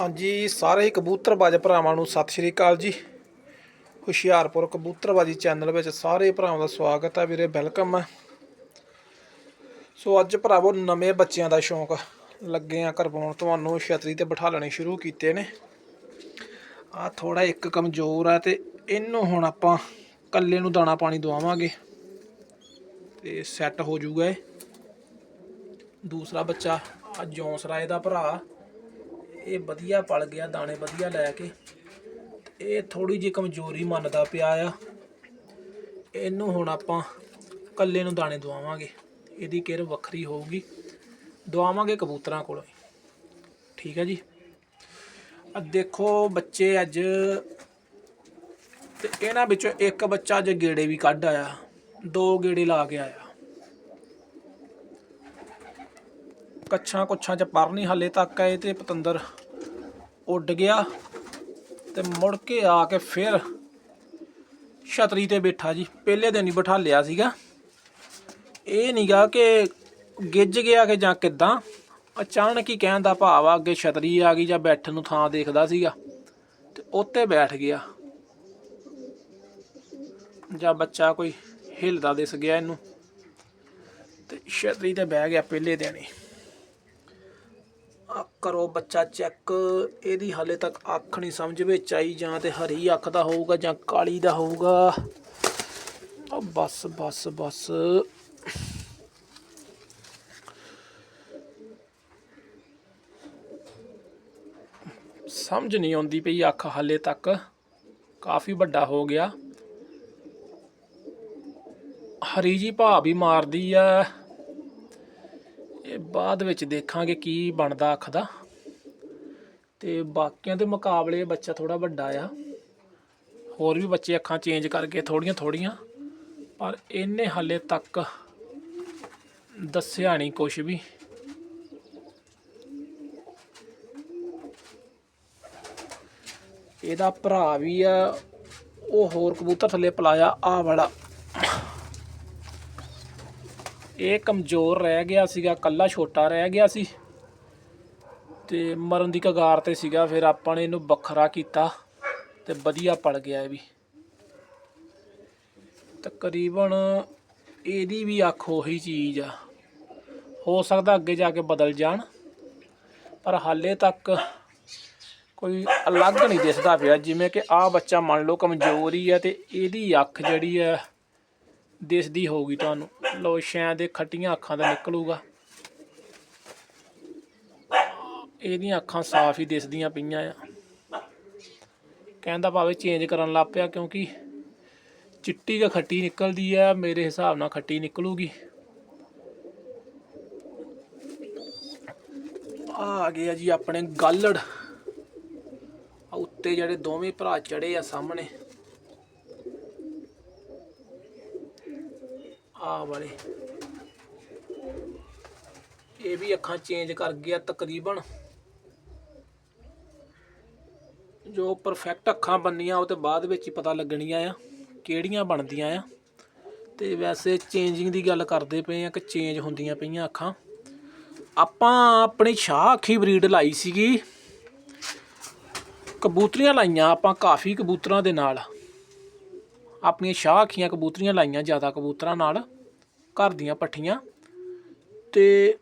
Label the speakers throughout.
Speaker 1: ਹਾਂਜੀ, ਸਾਰੇ ਕਬੂਤਰਬਾਜ਼ ਭਰਾਵਾਂ ਨੂੰ ਸਤਿ ਸ਼੍ਰੀ ਅਕਾਲ ਜੀ। ਹੁਸ਼ਿਆਰਪੁਰ ਕਬੂਤਰਬਾਜ਼ੀ ਚੈਨਲ ਵਿੱਚ ਸਾਰੇ ਭਰਾਵਾਂ ਦਾ ਸਵਾਗਤ ਹੈ ਵੀਰੇ, ਵੈਲਕਮ ਹੈ। ਸੋ ਅੱਜ ਭਰਾਵੋ ਨਵੇਂ ਬੱਚਿਆਂ ਦਾ ਸ਼ੌਂਕ ਲੱਗੇ ਆ ਕਰਵਾਉਣ ਤੁਹਾਨੂੰ ਛਤਰੀ ਤੇ ਬਿਠਾ ਲੈਣੇ ਸ਼ੁਰੂ ਕੀਤੇ ਨੇ। ਆ ਥੋੜਾ ਇੱਕ ਕਮਜ਼ੋਰ ਹੈ ਤੇ ਇਹਨੂੰ ਹੁਣ ਆਪਾਂ ਕੱਲੇ ਨੂੰ ਦਾਣਾ ਪਾਣੀ ਦਵਾਵਾਂਗੇ ਤੇ ਸੈੱਟ ਹੋ ਜਾਊਗਾ ਇਹ। ਦੂਸਰਾ ਬੱਚਾ ਆ ਜੌਂਸ ਰਾਏ ਦਾ ਭਰਾ। ਇਹ ਵਧੀਆ ਪਲ ਗਿਆ, ਦਾਣੇ ਵਧੀਆ ਲੈ ਕੇ। ਤੇ ਇਹ ਥੋੜੀ ਜਿਹੀ ਕਮਜ਼ੋਰੀ ਮੰਨਦਾ ਪਿਆ ਆ। ਇਹਨੂੰ ਹੁਣ ਆਪਾਂ ਕੱਲੇ ਨੂੰ ਦਾਣੇ ਦਵਾਵਾਂਗੇ। ਇਹਦੀ ਕੇਅਰ ਵੱਖਰੀ ਹੋਊਗੀ। ਦਵਾਵਾਂਗੇ ਕਬੂਤਰਾਂ ਕੋਲੋਂ ਠੀਕ ਹੈ ਜੀ? ਆ ਦੇਖੋ ਬੱਚੇ ਅੱਜ ਤੇ ਇਹਨਾਂ ਵਿੱਚੋਂ ਇੱਕ ਬੱਚਾ ਅੱਜ ਗੇੜੇ ਵੀ ਕੱਢ ਆਇਆ। ਦੋ ਗੇੜੇ ਲਾ ਕੇ ਆਇਆ। ਕੱਛਾਂ ਕੁੱਛਾਂ ਚ ਪਰ ਨਹੀਂ ਹਲੇ ਤੱਕ ਆਏ ਤੇ ਪਤੰਦਰ ਉੱਡ ਗਿਆ ਤੇ ਮੁੜ ਕੇ ਆ ਕੇ ਫਿਰ ਛਤਰੀ ਤੇ ਬੈਠਾ ਜੀ। ਪਹਿਲੇ ਦਿਨ ਹੀ ਬਿਠਾ ਲਿਆ ਸੀਗਾ। ਇਹ ਨਹੀਂਗਾ ਕਿ ਗਿੱਜ ਗਿਆ ਕਿ ਜਾਂ ਕਿੱਦਾਂ। ਅਚਾਨਕ ਹੀ ਕਹਿਣ ਦਾ ਭਾਵ ਆ, ਅੱਗੇ ਛਤਰੀ ਆ ਗਈ ਜਾਂ ਬੈਠਣ ਨੂੰ ਥਾਂ ਦੇਖਦਾ ਸੀਗਾ ਤੇ ਉੱਤੇ ਬੈਠ ਗਿਆ। ਜਾਂ ਬੱਚਾ ਕੋਈ ਹਿਲਦਾ ਦਿਸ ਗਿਆ ਇਹਨੂੰ। ਤੇ ਛਤਰੀ ਤੇ ਬਹਿ ਗਿਆ ਪਹਿਲੇ ਦਿਨ ਹੀ। ਕਰੋ ਬੱਚਾ ਚੈੱਕ। ਇਹਦੀ ਹਾਲੇ ਤੱਕ ਅੱਖ ਨਹੀਂ ਸਮਝ ਵਿੱਚ ਆਈ, ਜਾਂ ਤੇ ਹਰੀ ਅੱਖ ਦਾ ਹੋਊਗਾ ਜਾਂ ਕਾਲੀ ਦਾ ਹੋਊਗਾ। ਬਸ ਬਸ ਬਸ। ਸਮਝ ਨਹੀਂ ਆਉਂਦੀ ਪਈ ਅੱਖ ਹਾਲੇ ਤੱਕ। ਕਾਫੀ ਵੱਡਾ ਹੋ ਗਿਆ। ਹਰੀ ਜੀ, ਭਾਅ ਵੀ ਮਾਰਦੀ ਆ। ਇਹ ਬਾਅਦ ਵਿੱਚ ਦੇਖਾਂਗੇ ਕੀ ਬਣਦਾ ਅੱਖ ਦਾ। ਤੇ ਬਾਕੀਆਂ ਦੇ ਮੁਕਾਬਲੇ ਬੱਚਾ ਥੋੜਾ ਵੱਡਾ ਆ। ਹੋਰ ਵੀ ਬੱਚੇ ਅੱਖਾਂ ਚੇਂਜ ਕਰਕੇ ਥੋੜੀਆਂ ਥੋੜੀਆਂ ਪਰ ਇਹਨੇ ਹਾਲੇ ਤੱਕ ਦੱਸਿਆ ਨਹੀਂ ਕੁਝ ਵੀ। ਇਹਦਾ ਭਰਾ ਵੀ ਆ, ਉਹ ਹੋਰ ਕਬੂਤਰ ਥੱਲੇ ਪਲਾਇਆ ਆ ਵਾਲਾ। ਇਹ ਕਮਜ਼ੋਰ ਰਹਿ ਗਿਆ ਸੀਗਾ ਕੱਲਾ ਛੋਟਾ ਰਹਿ ਗਿਆ ਸੀ ਤੇ ਮਰਨ ਦੀ ਕਗਾਰ ਤੇ ਸੀਗਾ, ਫਿਰ ਆਪਾਂ ਨੇ ਇਹਨੂੰ ਵੱਖਰਾ ਕੀਤਾ ਤੇ ਵਧੀਆ ਪੜ ਗਿਆ ਇਹ ਵੀ। ਤਕਰੀਬਨ ਇਹਦੀ ਵੀ ਅੱਖ ਉਹੀ ਚੀਜ਼ ਆ। ਹੋ ਸਕਦਾ ਅੱਗੇ ਜਾ ਕੇ ਬਦਲ ਜਾਣ, ਪਰ ਹਾਲੇ ਤੱਕ ਕੋਈ ਅਲੱਗ ਨਹੀਂ ਦਿਸਦਾ ਪਿਆ, ਜਿਵੇਂ ਕਿ ਆਹ ਬੱਚਾ ਮੰਨ ਲਓ ਕਮਜ਼ੋਰ ਹੀ ਆ ਤੇ ਇਹਦੀ ਅੱਖ ਜਿਹੜੀ ਆ ਦਿਸਦੀ ਹੋਊਗੀ ਤੁਹਾਨੂੰ। ਲੋ ਸ਼ਾਇਦ ਦੇ ਖੱਟੀਆਂ ਅੱਖਾਂ ਦਾ ਨਿਕਲੂਗਾ। ਇਹਦੀਆਂ ਅੱਖਾਂ ਸਾਫ਼ ਹੀ ਦਿਸਦੀਆਂ ਪਈਆਂ ਆ। ਕਹਿੰਦਾ ਭਾਵੇਂ ਚੇਂਜ ਕਰਨ ਲੱਗ ਪਿਆ ਕਿਉਂਕਿ ਚਿੱਟੀ ਜਾਂ ਖੱਟੀ ਨਿਕਲਦੀ ਆ, ਮੇਰੇ ਹਿਸਾਬ ਨਾਲ ਖੱਟੀ ਨਿਕਲੂਗੀ। ਆ ਗਿਆ ਜੀ ਆਪਣੇ ਗਾਲੜ। ਉੱਤੇ ਜਿਹੜੇ ਦੋਵੇਂ ਭਰਾ ਚੜੇ ਆ ਸਾਹਮਣੇ। ਆ ਵਾਲੇ। ਇਹ ਵੀ ਅੱਖਾਂ ਚੇਂਜ ਕਰ ਗਿਆ ਤਕਰੀਬਨ। ਜੋ ਪਰਫੈਕਟ ਅੱਖਾਂ ਬਣਨੀਆਂ ਉਹ ਤੇ ਬਾਅਦ ਵਿੱਚ ਹੀ ਪਤਾ ਲੱਗਣੀਆਂ ਆ, ਕਿਹੜੀਆਂ ਬਣਦੀਆਂ ਆ। ਤੇ ਵੈਸੇ ਚੇਂਜਿੰਗ ਦੀ ਗੱਲ ਕਰਦੇ ਪਏ ਆ ਕਿ ਚੇਂਜ ਹੁੰਦੀਆਂ ਪਈਆਂ ਅੱਖਾਂ। ਆਪਾਂ ਆਪਣੀ ਸ਼ਾਹ ਅੱਖੀ ਬਰੀਡ ਲਾਈ ਸੀਗੀ। ਕਬੂਤਰੀਆਂ ਲਾਈਆਂ ਆਪਾਂ ਕਾਫੀ ਕਬੂਤਰਾਂ ਦੇ ਨਾਲ। ਆਪਣੀਆਂ ਸ਼ਾਹ ਅੱਖੀਆਂ ਕਬੂਤਰੀਆਂ ਲਾਈਆਂ ਜ਼ਿਆਦਾ ਕਬੂਤਰਾਂ ਨਾਲ। ਘਰ ਦੀਆਂ ਪੱਠੀਆਂ ਤੇ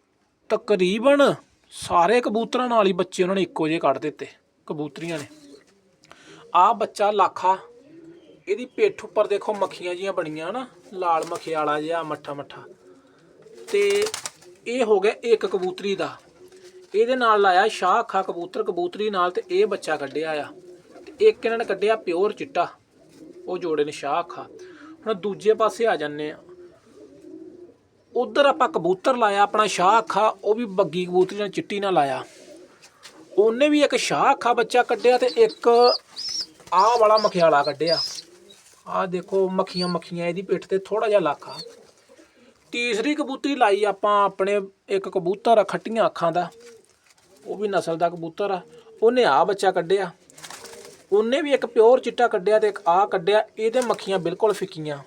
Speaker 1: ਤਕਰੀਬਨ ਸਾਰੇ ਕਬੂਤਰਾਂ ਨਾਲ ਹੀ ਬੱਚੇ ਉਹਨਾਂ ਨੇ ਇੱਕੋ ਜਿਹੇ ਕੱਢ ਦਿੱਤੇ, ਕਬੂਤਰੀਆਂ ਨੇ। ਆ ਬੱਚਾ ਲਾਖਾ, ਇਹਦੀ ਪਿੱਠ ਉੱਪਰ ਦੇਖੋ ਮੱਖੀਆਂ ਜੀਆਂ ਬਣੀਆਂ ਨਾ ਲਾਲ ਮਖਿਆਲਾ ਜਿਹਾ, ਮੱਠਾ ਮੱਠਾ। ਤੇ ਇਹ ਹੋ ਗਿਆ ਇੱਕ ਕਬੂਤਰੀ ਦਾ। ਇਹਦੇ ਨਾਲ ਲਾਇਆ ਸ਼ਾਹ ਅੱਖਾ ਕਬੂਤਰ, ਕਬੂਤਰੀ ਨਾਲ ਤੇ ਇਹ ਬੱਚਾ ਕੱਢਿਆ ਆ। ਤੇ ਇੱਕ ਇਹਨਾਂ ਨੇ ਕੱਢਿਆ ਪਿਓਰ ਚਿੱਟਾ, ਉਹ ਜੋੜੇ ਨੇ ਸ਼ਾਹ ਅੱਖਾ। ਹੁਣ ਦੂਜੇ ਪਾਸੇ ਆ ਜਾਂਦੇ ਆ। ਉਧਰ ਆਪਾਂ ਕਬੂਤਰ ਲਾਇਆ, ਆਪਣਾ ਸ਼ਾਹ ਅੱਖਾਂ, ਉਹ ਵੀ ਬੱਗੀ ਕਬੂਤਰੀ ਨਾਲ ਚਿੱਟੀ ਨਾਲ ਲਾਇਆ। ਉਹਨੇ ਵੀ ਇੱਕ ਸ਼ਾਹ ਅੱਖਾਂ ਬੱਚਾ ਕੱਢਿਆ ਤੇ ਇੱਕ ਆਹ ਵਾਲਾ ਮਖਿਆਲਾ ਕੱਢਿਆ। ਆਹ ਦੇਖੋ ਮੱਖੀਆਂ ਮੱਖੀਆਂ, ਇਹਦੀ ਪਿੱਠ ਤੇ ਥੋੜਾ ਜਿਹਾ ਲਾਖਾ ਤੀਸਰੀ ਕਬੂਤਰੀ ਲਾਈ ਆਪਾਂ ਆਪਣੇ ਇੱਕ ਕਬੂਤਰ ਆ, ਖੱਟੀਆਂ ਅੱਖਾਂ ਦਾ। ਉਹ ਵੀ ਨਸਲ ਦਾ ਕਬੂਤਰ ਆ। ਉਹਨੇ ਆ ਬੱਚਾ ਕੱਢਿਆ। ਉਹਨੇ ਵੀ ਇੱਕ ਪਿਓਰ ਚਿੱਟਾ ਕੱਢਿਆ ਤੇ ਇੱਕ ਆ ਕੱਢਿਆ। ਇਹਦੇ ਮੱਖੀਆਂ ਬਿਲਕੁਲ ਫਿੱਕੀਆਂ।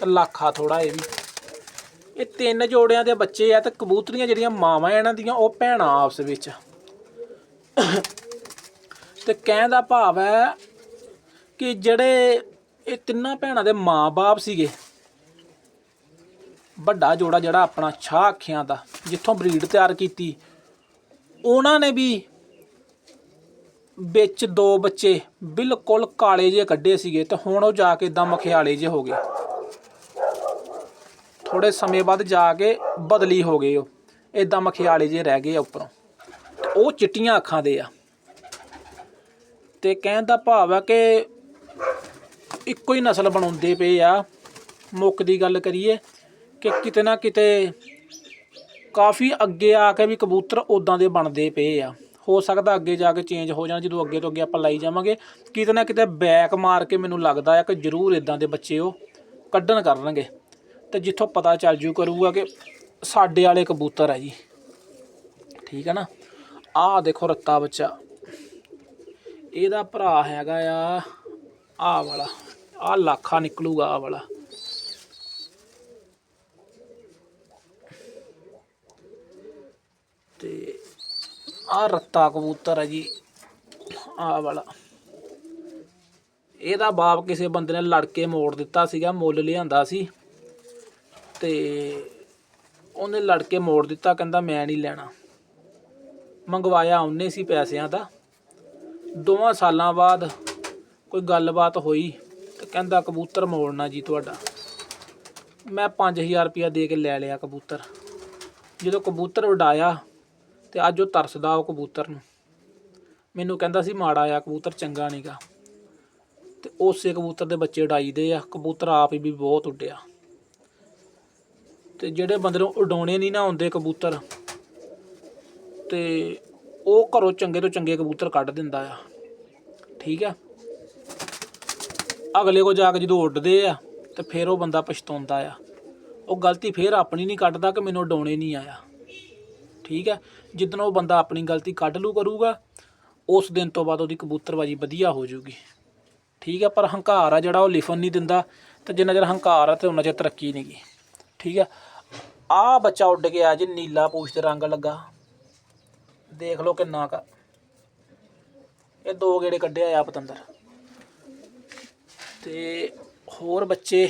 Speaker 1: ਤੇ ਲਾਖਾ ਥੋੜਾ ਇਹ ਵੀ। ਇਹ ਤਿੰਨ ਜੋੜਿਆਂ ਦੇ ਬੱਚੇ ਆ ਤੇ ਕਬੂਤਰੀਆਂ ਜਿਹੜੀਆਂ ਮਾਵਾਂ ਇਹਨਾਂ ਦੀਆਂ, ਉਹ ਭੈਣਾਂ ਆਪਸ ਵਿੱਚ। ਤੇ ਕਹਿਣ ਦਾ ਭਾਵ ਹੈ ਕਿ ਜਿਹੜੇ ਇਹ ਤਿੰਨਾਂ ਭੈਣਾਂ ਦੇ ਮਾਂ-ਬਾਪ ਸੀਗੇ, ਵੱਡਾ ਜੋੜਾ ਜਿਹੜਾ ਆਪਣਾ ਛਾਹ ਅੱਖੀਆਂ ਦਾ, ਜਿੱਥੋਂ ਬਰੀਡ ਤਿਆਰ ਕੀਤੀ, ਉਹਨਾਂ ਨੇ ਵੀ ਵਿੱਚ ਦੋ ਬੱਚੇ ਬਿਲਕੁਲ ਕਾਲੇ ਜਿਹੇ ਕੱਢੇ ਸੀਗੇ ਤੇ ਹੁਣ ਉਹ ਜਾ ਕੇ ਇਦਾਂ ਮਖਿਆਲੇ ਜਿਹੇ ਹੋ ਗਏ। ਥੋੜੇ ਸਮੇਂ ਬਾਅਦ ਜਾ ਕੇ ਬਦਲੀ ਹੋ ਗਏ ਉਹ। ਇਦਾਂ ਮਖਿਆਲੇ ਜਿਹੇ ਰਹਿ ਗਏ ਆ ਉੱਪਰੋਂ। ਉਹ ਚਿੱਟੀਆਂ ਅੱਖਾਂ ਦੇ ਆ। ਤੇ ਕਹਿਣ ਦਾ ਭਾਵ ਆ ਕਿ ਇੱਕੋ ਹੀ ਨਸਲ ਬਣਾਉਂਦੇ ਪਏ ਆ। ਮੁੱਕ ਦੀ ਗੱਲ ਕਰੀਏ ਕਿ ਕਿਤੇ ਨਾ ਕਿਤੇ ਕਾਫੀ ਅੱਗੇ ਆ ਕੇ ਵੀ ਕਬੂਤਰ ਉਦਾਂ ਦੇ ਬਣਦੇ ਪਏ ਆ। ਹੋ ਸਕਦਾ ਅੱਗੇ ਜਾ ਕੇ ਚੇਂਜ ਹੋ ਜਾਣ, ਜਦੋਂ ਅੱਗੇ ਤੋਂ ਅੱਗੇ ਆਪਾਂ ਲਾਈ ਜਾਵਾਂਗੇ। ਕਿਤੇ ਨਾ ਕਿਤੇ ਬੈਕ ਮਾਰ ਕੇ ਮੈਨੂੰ ਲੱਗਦਾ ਆ ਕਿ ਜ਼ਰੂਰ ਇਦਾਂ ਦੇ ਬੱਚੇ ਉਹ ਕੱਢਣ ਕਰਨਗੇ। ਤੇ ਜਿੱਥੋਂ ਪਤਾ ਚੱਲ ਜੂ ਕਰੂਗਾ ਕਿ ਸਾਡੇ ਵਾਲੇ ਕਬੂਤਰ ਆ ਜੀ। ਠੀਕ ਹੈ ਨਾ? ਆਹ ਦੇਖੋ ਰੱਤਾ ਬੱਚਾ। ਇਹਦਾ ਭਰਾ ਹੈਗਾ ਆ, ਆਹ ਵਾਲਾ। ਆਹ ਲਾਖਾ ਨਿਕਲੂਗਾ ਆਹ ਵਾਲਾ। ਤੇ ਆਹ ਰੱਤਾ ਕਬੂਤਰ ਹੈ ਜੀ, ਆਹ ਵਾਲਾ। ਇਹਦਾ ਬਾਪ ਕਿਸੇ ਬੰਦੇ ਨੇ ਲੜ ਕੇ ਮੋੜ ਦਿੱਤਾ ਸੀਗਾ, ਮੁੱਲ ਲਿਆਂਦਾ ਸੀ। ਤੇ ਉਹਨੇ ਲੜ ਕੇ ਮੋੜ ਦਿੱਤਾ, ਕਹਿੰਦਾ ਮੈਂ ਨਹੀਂ ਲੈਣਾ। ਮੰਗਵਾਇਆ ਉਹਨੇ ਸੀ ਪੈਸਿਆਂ ਦਾ। ਦੋਵਾਂ ਸਾਲਾਂ ਬਾਅਦ ਕੋਈ ਗੱਲਬਾਤ ਹੋਈ ਤੇ ਕਹਿੰਦਾ, ਕਬੂਤਰ ਮੋੜਨਾ ਜੀ ਤੁਹਾਡਾ। ਮੈਂ 5000 ਰੁਪਇਆ ਦੇ ਕੇ ਲੈ ਲਿਆ ਕਬੂਤਰ। ਜਦੋਂ ਕਬੂਤਰ ਉਡਾਇਆ ਤੇ ਅੱਜ ਉਹ ਤਰਸਦਾ ਉਹ ਕਬੂਤਰ ਨੂੰ। ਮੈਨੂੰ ਕਹਿੰਦਾ ਸੀ, ਮਾੜਾ ਆ ਕਬੂਤਰ ਚੰਗਾ ਨਹੀਂਗਾ ਤੇ ਉਸੇ ਕਬੂਤਰ ਦੇ ਬੱਚੇ ਉਡਾਈਦੇ ਆ। ਕਬੂਤਰ ਆਪ ਹੀ ਵੀ ਬਹੁਤ ਉੱਡਿਆ। ਤੇ ਜਿਹੜੇ ਬੰਦੇ ਨੂੰ ਉਡਾਉਣੇ ਨਹੀਂ ਨਾ ਆਉਂਦੇ ਕਬੂਤਰ, ਤੇ ਉਹ ਘਰੋਂ ਚੰਗੇ ਤੋਂ ਚੰਗੇ ਕਬੂਤਰ ਕੱਢ ਦਿੰਦਾ ਆ। ਠੀਕ ਆ? ਅਗਲੇ ਕੋ ਜਾ ਕੇ ਜਦੋਂ ਉੱਡਦੇ ਆ, ਤੇ ਫਿਰ ਉਹ ਬੰਦਾ ਪਛਤਾਉਂਦਾ ਆ। ਉਹ ਗਲਤੀ ਫਿਰ ਆਪਣੀ ਨਹੀਂ ਕੱਢਦਾ ਕਿ ਮੈਨੂੰ ਉਡਾਉਣੇ ਨਹੀਂ ਆਇਆ। ਠੀਕ ਹੈ ਜਿੱਦਣ ਉਹ ਬੰਦਾ ਆਪਣੀ ਗਲਤੀ ਕੱਢ ਲੂ ਕਰੂਗਾ, ਉਸ ਦਿਨ ਤੋਂ ਬਾਅਦ ਉਹਦੀ ਕਬੂਤਰਬਾਜੀ ਵਧੀਆ ਹੋ ਜਾਊਗੀ ਠੀਕ ਹੈ ਪਰ ਹੰਕਾਰ ਆ ਜਿਹੜਾ ਉਹ ਲਿਫਨ ਨਹੀਂ ਦਿੰਦਾ, ਤੇ ਜਿੰਨਾ ਚਿਰ ਹੰਕਾਰ ਆ ਤੇ ਉਹਨਾਂ ਚਿਰ ਤਰੱਕੀ ਨਹੀਂਗੀ ਠੀਕ ਹੈ ਆ ਬੱਚਾ ਉੱਡ ਗਿਆ ਜੀ ਨੀਲਾ ਪੂਛ ਤੇ ਰੰਗ ਲੱਗਾ। ਦੇਖ ਲਓ ਕਿੰਨਾ ਕਾ ਇਹ ਦੋ ਗੇੜੇ ਕੱਢਿਆ ਆ ਪਤੰਦਰ ਤੇ ਹੋਰ ਬੱਚੇ।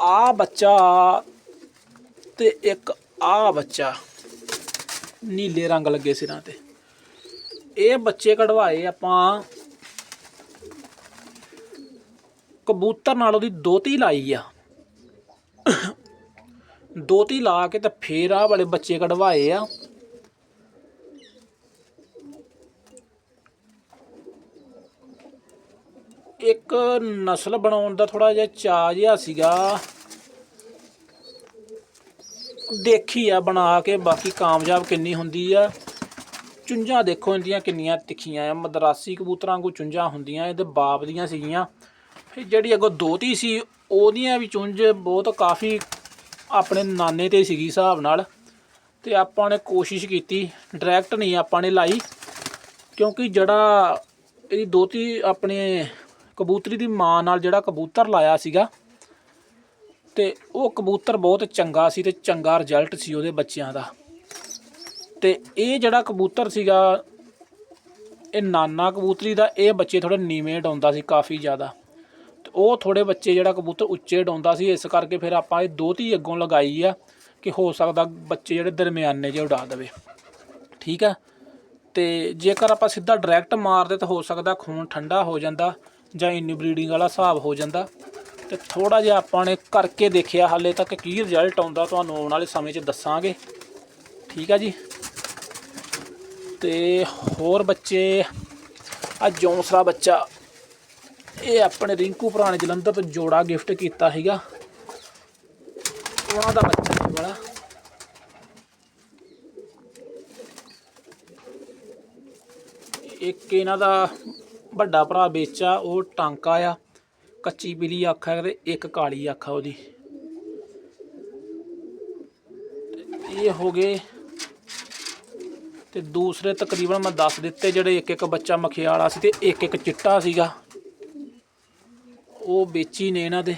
Speaker 1: ਆ ਬੱਚਾ ਤੇ ਇੱਕ ਆ ਬੱਚਾ। ਨੀਲੇ ਰੰਗ ਲੱਗੇ ਸਿਰਾਂ ਤੇ। ਇਹ ਬੱਚੇ ਕਢਵਾਏ ਆਪਾਂ ਕਬੂਤਰ ਨਾਲ ਉਹਦੀ ਦੋਤੀ ਲਾਈ ਆ। ਦੋਤੀ ਲਾ ਕੇ ਤੇ ਫੇਰ ਆ ਵਾਲੇ ਬੱਚੇ ਕਢਵਾਏ ਆ। ਇੱਕ ਨਸਲ ਬਣਾਉਣ ਦਾ ਥੋੜਾ ਜਿਹਾ ਚਾਅ ਜਿਹਾ ਸੀਗਾ। ਦੇਖੀ ਆ, ਬਣਾ ਕੇ ਬਾਕੀ ਕਾਮਯਾਬ ਕਿੰਨੀ ਹੁੰਦੀ ਆ। ਚੁੰਝਾਂ ਦੇਖੋ ਇਹਦੀਆਂ ਕਿੰਨੀਆਂ ਤਿੱਖੀਆਂ ਆ। ਮਦਰਾਸੀ ਕਬੂਤਰਾਂ ਵਾਂਗੂ ਚੁੰਝਾਂ ਹੁੰਦੀਆਂ, ਇਹਦੇ ਬਾਪ ਦੀਆਂ ਸੀਗੀਆਂ। ਫਿਰ ਜਿਹੜੀ ਅੱਗੋਂ ਦੋਤੀ ਸੀ, ਉਹਦੀਆਂ ਵੀ ਚੁੰਝ ਬਹੁਤ ਕਾਫੀ ਆਪਣੇ ਨਾਨੇ ਤੇ ਸੀਗੀ ਹਿਸਾਬ ਨਾਲ ਤੇ ਆਪਾਂ ਨੇ ਕੋਸ਼ਿਸ਼ ਕੀਤੀ ਡਾਇਰੈਕਟ ਨਹੀਂ ਆਪਾਂ ਨੇ ਲਾਈ ਕਿਉਂਕਿ ਜਿਹੜਾ ਇਹਦੀ ਦੋਤੀ ਆਪਣੇ ਕਬੂਤਰੀ ਦੀ ਮਾਂ ਨਾਲ ਜਿਹੜਾ ਕਬੂਤਰ ਲਾਇਆ ਸੀਗਾ ਤੇ ਉਹ ਕਬੂਤਰ ਬਹੁਤ ਚੰਗਾ ਸੀ ਤੇ ਚੰਗਾ ਰਿਜ਼ਲਟ ਸੀ ਉਹਦੇ ਬੱਚਿਆਂ ਦਾ। ਤੇ ਇਹ ਜਿਹੜਾ ਕਬੂਤਰ ਸੀਗਾ, ਇਹ ਨਾਨਾ ਕਬੂਤਰੀ ਦਾ, ਇਹ ਬੱਚੇ ਥੋੜੇ ਨੀਵੇਂ ਡਾਉਂਦਾ ਸੀ ਕਾਫੀ ਜ਼ਿਆਦਾ। ਉਹ ਥੋੜੇ ਬੱਚੇ ਜਿਹੜਾ ਕਬੂਤਰ ਉੱਚੇ ਡਾਉਂਦਾ ਸੀ, ਇਸ ਕਰਕੇ ਫਿਰ ਆਪਾਂ ਇਹ ਦੋਤੀ ਅੱਗੋਂ ਲਗਾਈ ਆ ਕਿ ਹੋ ਸਕਦਾ ਬੱਚੇ ਜਿਹੜੇ ਦਰਮਿਆਨੇ ਜੇ ਉਡਾ ਦੇਵੇ। ਠੀਕ ਆ? ਤੇ ਜੇਕਰ ਆਪਾਂ ਸਿੱਧਾ ਡਾਇਰੈਕਟ ਮਾਰਦੇ ਤਾਂ ਹੋ ਸਕਦਾ ਖੂਨ ਠੰਡਾ ਹੋ ਜਾਂਦਾ ਜਾਂ ਇਨੀ ਬਰੀਡਿੰਗ ਵਾਲਾ ਹਿਸਾਬ ਹੋ ਜਾਂਦਾ। ਤੇ ਥੋੜਾ ਜਿਹਾ ਆਪਾਂ ਨੇ ਕਰਕੇ ਦੇਖਿਆ ਹਾਲੇ ਤੱਕ ਕੀ ਰਿਜ਼ਲਟ ਆਉਂਦਾ, ਤੁਹਾਨੂੰ ਆਉਣ ਵਾਲੇ ਸਮੇਂ 'ਚ ਦੱਸਾਂਗੇ। ਠੀਕ ਆ ਜੀ? ਤੇ ਹੋਰ ਬੱਚੇ, ਆ ਜੌਂਸਰਾ ਬੱਚਾ ਇਹ ਆਪਣੇ ਰਿੰਕੂ ਪੁਰਾਣੇ ਜਲੰਧਰ ਤੋਂ ਜੋੜਾ ਗਿਫਟ ਕੀਤਾ ਸੀਗਾ। ਉਹਨਾਂ ਦਾ ਬੱਚਾ ਇਹ ਵਾਲਾ। ਇੱਕ ਇਹਨਾਂ ਦਾ ਵੱਡਾ ਭਰਾ ਵੇਚਾ ਉਹ ਟਾਂਕਾ ਆ, ਕੱਚੀ ਪੀਲੀ ਅੱਖ ਹੈ ਤੇ ਇੱਕ ਕਾਲੀ ਅੱਖ ਆ ਉਹਦੀ ਇਹ ਹੋ ਗਏ। ਤੇ ਦੂਸਰੇ ਤਕਰੀਬਨ ਮੈਂ ਦੱਸ ਦਿੱਤੇ ਜਿਹੜੇ ਇੱਕ ਇੱਕ ਬੱਚਾ ਮਖਿਆਲਾ ਸੀ ਤੇ ਇੱਕ ਇੱਕ ਚਿੱਟਾ ਸੀਗਾ। ਉਹ ਵੇਚੀ ਨੇ ਇਹਨਾਂ ਦੇ।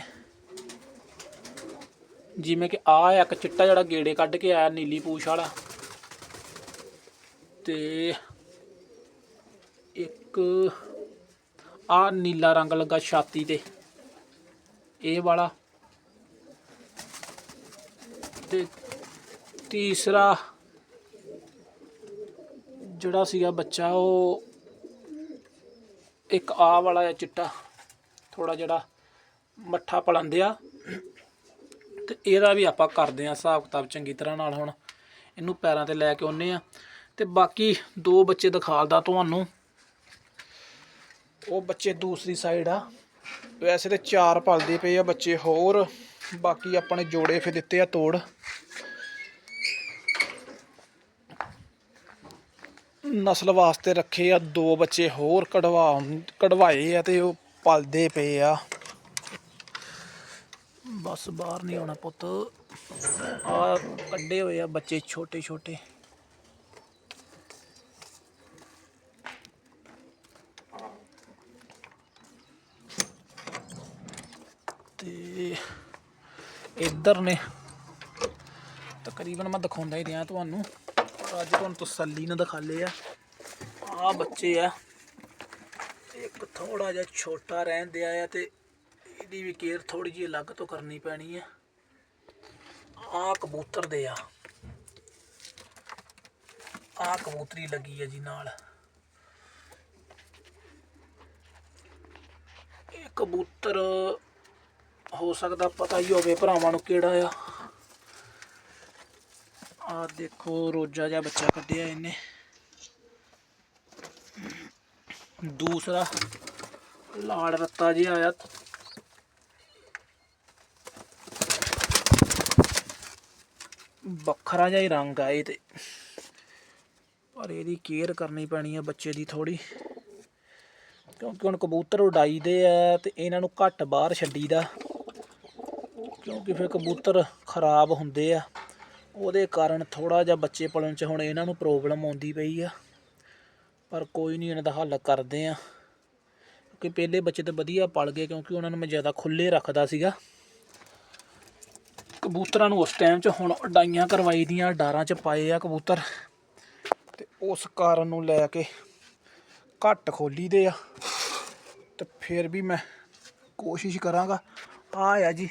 Speaker 1: ਜਿਵੇਂ ਕਿ ਆ ਇੱਕ ਚਿੱਟਾ ਜਿਹੜਾ ਗੇੜੇ ਕੱਢ ਕੇ ਆਇਆ ਨੀਲੀ ਪੂਛ ਵਾਲਾ। ਤੇ ਇੱਕ ਆ ਨੀਲਾ ਰੰਗ ਲੱਗਾ ਛਾਤੀ ਤੇ। ਇਹ ਵਾਲਾ। ਤੇ ਤੀਸਰਾ ਜਿਹੜਾ ਸੀਗਾ ਬੱਚਾ, ਉਹ ਇੱਕ ਆ ਵਾਲਾ ਹੈ ਚਿੱਟਾ। ਥੋੜਾ ਜਿਹੜਾ ਮੱਠਾ ਪਲੰਦਿਆ ਤੇ ਇਹਦਾ ਵੀ ਆਪਾਂ ਕਰਦੇ ਆ ਹਿਸਾਬ ਕਿਤਾਬ ਚੰਗੀ ਤਰ੍ਹਾਂ ਨਾਲ ਹੁਣ। ਇਹਨੂੰ ਪੈਰਾਂ ਤੇ ਲੈ ਕੇ ਆਉਨੇ ਆ ਤੇ ਬਾਕੀ ਦੋ ਬੱਚੇ ਦਿਖਾਲਦਾ ਤੁਹਾਨੂੰ। ਉਹ ਬੱਚੇ ਦੂਸਰੀ ਸਾਈਡ ਆ। ਵੈਸੇ ਤੇ ਚਾਰ ਪਲਦੇ ਪਏ ਆ ਬੱਚੇ ਹੋਰ। ਬਾਕੀ ਆਪਣੇ ਜੋੜੇ ਫੇ ਦਿੱਤੇ ਆ ਤੋੜ। ਨਸਲ ਵਾਸਤੇ ਰੱਖੇ ਆ ਦੋ ਬੱਚੇ ਹੋਰ ਕਢਵਾ ਕਢਵਾਏ ਆ ਤੇ ਉਹ ਪਲਦੇ ਪਏ ਆ। ਬਸ ਬਾਹਰ ਨਹੀਂ ਆਉਣਾ ਪੁੱਤ। ਆ ਕੱਢੇ ਹੋਏ ਆ ਬੱਚੇ ਛੋਟੇ ਛੋਟੇ। ਤੇ ਇੱਧਰ ਨੇ। ਤਕਰੀਬਨ ਮੈਂ ਦਿਖਾਉਂਦਾ ਹੀ ਰਿਹਾ ਤੁਹਾਨੂੰ। ਅੱਜ ਤੁਹਾਨੂੰ ਤਸੱਲੀ ਨਾਲ ਦਿਖਾ ਲਏ ਆ। ਆ ਬੱਚੇ ਆ। ਥੋੜਾ ਜਿਹਾ ਛੋਟਾ ਰਹਿਣ ਦਿਆ ਆ ਤੇ ਇਹਦੀ ਵੀ ਕੇਅਰ ਥੋੜੀ ਜਿਹੀ ਅਲੱਗ ਤੋਂ ਕਰਨੀ ਪੈਣੀ ਆ। ਆ ਕਬੂਤਰ ਦੇ ਆ। ਆ ਕਬੂਤਰੀ ਲੱਗੀ ਆ ਜੀ ਨਾਲ। ਇਹ ਕਬੂਤਰ ਹੋ ਸਕਦਾ ਪਤਾ ਹੀ ਹੋਵੇ ਭਰਾਵਾਂ ਨੂੰ ਕਿਹੜਾ ਆ। ਆ ਦੇਖੋ ਰੋਜਾ ਜਿਹਾ ਬੱਚਾ ਕੱਢਿਆ ਇਹਨੇ। ਦੂਸਰਾ ਲਾੜ ਰੱਤਾ ਜਿਹਾ ਆਇਆ। ਵੱਖਰਾ ਜਿਹਾ ਹੀ ਰੰਗ ਆ ਇਹ ਤੇ। ਪਰ ਇਹਦੀ ਕੇਅਰ ਕਰਨੀ ਪੈਣੀ ਆ ਬੱਚੇ ਦੀ ਥੋੜੀ ਕਿਉਂਕਿ ਹੁਣ ਕਬੂਤਰ ਉਡਾਈਦੇ ਆ ਤੇ ਇਹਨਾਂ ਨੂੰ ਘੱਟ ਬਾਹਰ ਛੱਡੀਦਾ। ਕਿਉਂਕਿ ਫਿਰ ਕਬੂਤਰ ਖਰਾਬ ਹੁੰਦੇ ਆ। ਉਹਦੇ ਕਾਰਨ ਥੋੜਾ ਜਿਹਾ ਬੱਚੇ ਪਲਣ ਚ ਹੁਣ ਇਹਨਾਂ ਨੂੰ ਪ੍ਰੋਬਲਮ ਆਉਂਦੀ ਪਈ ਆ। ਪਰ ਕੋਈ ਨਹੀਂ ਇਹਨਾਂ ਦਾ ਹੱਲ ਕਰਦੇ ਆ। ਕਿਉਂਕਿ ਪਹਿਲੇ ਬੱਚੇ ਤਾਂ ਵਧੀਆ ਪਲ ਗਏ ਕਿਉਂਕਿ ਉਹਨਾਂ ਨੂੰ ਮੈਂ ਜ਼ਿਆਦਾ ਖੁੱਲੇ ਰੱਖਦਾ ਸੀਗਾ। ਕਬੂਤਰਾਂ ਨੂੰ ਉਸ ਟਾਈਮ 'ਚ ਹੁਣ ਉਡਾਈਆਂ ਕਰਵਾਈ ਦੀਆਂ, ਡਾਰਾਂ 'ਚ ਪਾਏ ਆ ਕਬੂਤਰ। ਤੇ ਉਸ ਕਾਰਨ ਨੂੰ ਲੈ ਕੇ ਘੱਟ ਖੋਲੀ ਦੇ ਆ। ਤੇ ਫਿਰ ਵੀ ਮੈਂ ਕੋਸ਼ਿਸ਼ ਕਰਾਂਗਾ। ਆ ਆ ਜੀ,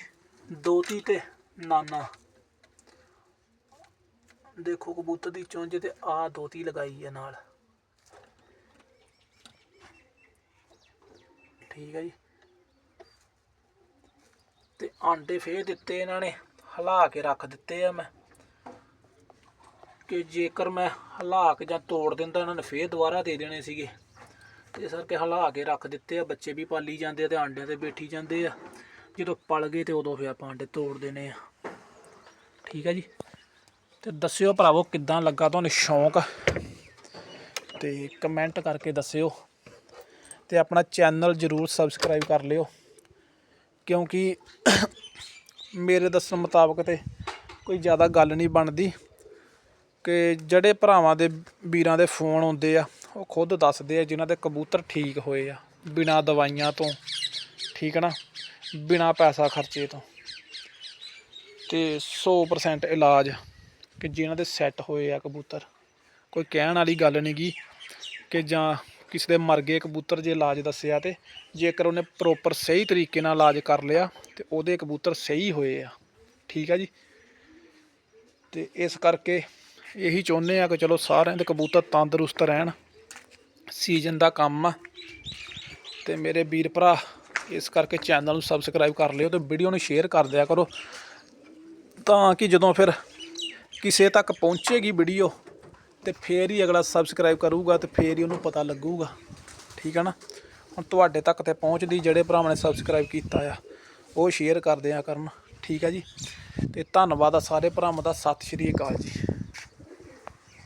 Speaker 1: ਦੋਤੀ ਤੇ ਨਾਨਾ। ਦੇਖੋ ਕਬੂਤਰ ਦੀ ਚੁੰਝ ਤੇ ਆ ਦੋਤੀ ਲਗਾਈ ਹੈ ਨਾਲ। ਠੀਕ ਹੈ ਜੀ। ਤੇ ਆਂਡੇ ਫੇਰ ਦਿੱਤੇ ਇਹਨਾਂ ਨੇ, ਹਿਲਾ ਕੇ ਰੱਖ ਦਿੱਤੇ ਆ ਮੈਂ। ਕਿ ਜੇਕਰ ਮੈਂ ਹਿਲਾ ਕੇ ਜਾਂ ਤੋੜ ਦਿੰਦਾ, ਇਹਨਾਂ ਨੇ ਫੇਰ ਦੁਬਾਰਾ ਦੇ ਦੇਣੇ ਸੀਗੇ। ਤੇ ਇਸ ਕਰਕੇ ਹਿਲਾ ਕੇ ਰੱਖ ਦਿੱਤੇ ਆ, ਬੱਚੇ ਵੀ ਪਾਲੀ ਜਾਂਦੇ ਆ ਤੇ ਆਂਡਿਆਂ ਤੇ ਬੈਠੀ ਜਾਂਦੇ ਆ। ਜਦੋਂ ਪਲ ਗਏ ਤੇ ਉਦੋਂ ਫੇਰ ਆਪਾਂ ਆਂਡੇ ਤੋੜ ਦੇਣੇ ਆ। ਠੀਕ ਹੈ ਜੀ। ਤੇ ਦੱਸਿਓ ਭਰਾਵੋ ਕਿੱਦਾਂ ਲੱਗਾ? ਤੁਹਾਨੂੰ ਸ਼ੌਂਕ? ਤੇ ਕਮੈਂਟ ਕਰਕੇ ਦੱਸਿਓ। ਤੇ ਆਪਣਾ ਚੈਨਲ ਜਰੂਰ ਸਬਸਕ੍ਰਾਈਬ ਕਰ ਲਿਓ। ਕਿਉਂਕਿ ਮੇਰੇ ਦੱਸਣ ਮੁਤਾਬਕ ਤੇ ਕੋਈ ਜ਼ਿਆਦਾ ਗੱਲ ਨਹੀਂ ਬਣਦੀ ਕਿ ਜਿਹੜੇ ਭਰਾਵਾਂ ਦੇ ਵੀਰਾਂ ਦੇ ਫੋਨ ਆਉਂਦੇ ਆ, ਉਹ ਖੁਦ ਦੱਸਦੇ ਆ ਜਿਨ੍ਹਾਂ ਦੇ ਕਬੂਤਰ ਠੀਕ ਹੋਏ ਆ, ਬਿਨਾਂ ਦਵਾਈਆਂ ਤੋਂ, ਠੀਕ ਹੈ ਨਾ? ਬਿਨਾਂ ਪੈਸਾ ਖਰਚੇ ਤੋਂ। ਤੇ 100% ਇਲਾਜ ਕਿ ਜਿਨ੍ਹਾਂ ਦੇ ਸੈੱਟ ਹੋਏ ਆ ਕਬੂਤਰ। ਕੋਈ ਕਹਿਣ ਵਾਲੀ ਗੱਲ ਨਹੀਂ ਗੀ ਕਿ ਜਾਂ ਕਿਸੇ ਦੇ ਮਰ ਗਏ, ਕਬੂਤਰ ਜੇ ਇਲਾਜ ਦੱਸਿਆ ਤੇ ਜੇਕਰ ਉਹਨੇ ਪ੍ਰੋਪਰ ਸਹੀ ਤਰੀਕੇ ਨਾਲ ਇਲਾਜ ਕਰ ਲਿਆ ਤੇ ਉਹਦੇ ਕਬੂਤਰ ਸਹੀ ਹੋਏ ਆ। ਠੀਕ ਆ ਜੀ? ਤੇ ਇਸ ਕਰਕੇ ਇਹੀ ਚਾਹੁੰਦੇ ਆ ਕਿ ਚਲੋ ਸਾਰਿਆਂ ਦੇ ਕਬੂਤਰ ਤੰਦਰੁਸਤ ਰਹਿਣ। ਸੀਜ਼ਨ ਦਾ ਕੰਮ ਆ। ਤੇ ਮੇਰੇ ਵੀਰ ਭਰਾ, ਇਸ ਕਰਕੇ ਚੈਨਲ ਨੂੰ ਸਬਸਕ੍ਰਾਈਬ ਕਰ ਲਿਓ ਤੇ ਵੀਡੀਓ ਨੂੰ ਸ਼ੇਅਰ ਕਰ ਦਿਆ ਕਰੋ। ਤਾਂ ਕਿ ਜਦੋਂ ਫਿਰ ਕਿਸੇ ਤੱਕ ਪਹੁੰਚੇਗੀ ਵੀਡੀਓ ਤੇ ਫੇਰ ਹੀ ਅਗਲਾ ਸਬਸਕ੍ਰਾਈਬ ਕਰੂਗਾ ਤੇ ਫੇਰ ਹੀ ਉਹਨੂੰ ਪਤਾ ਲੱਗੂਗਾ। ਠੀਕ ਹੈ ਨਾ? ਹੁਣ ਤੁਹਾਡੇ ਤੱਕ ਤੇ ਪਹੁੰਚਦੀ ਜਿਹੜੇ ਭਰਾਵਾਂ ਨੇ ਸਬਸਕ੍ਰਾਈਬ ਕੀਤਾ ਆ, ਉਹ ਸ਼ੇਅਰ ਕਰਦੇ ਦਿਆ ਕਰਨ। ਠੀਕ ਹੈ ਜੀ? ਤੇ ਧੰਨਵਾਦ ਆ ਸਾਰੇ ਭਰਾਵਾਂ ਦਾ। ਸਤਿ ਸ਼੍ਰੀ ਅਕਾਲ ਜੀ।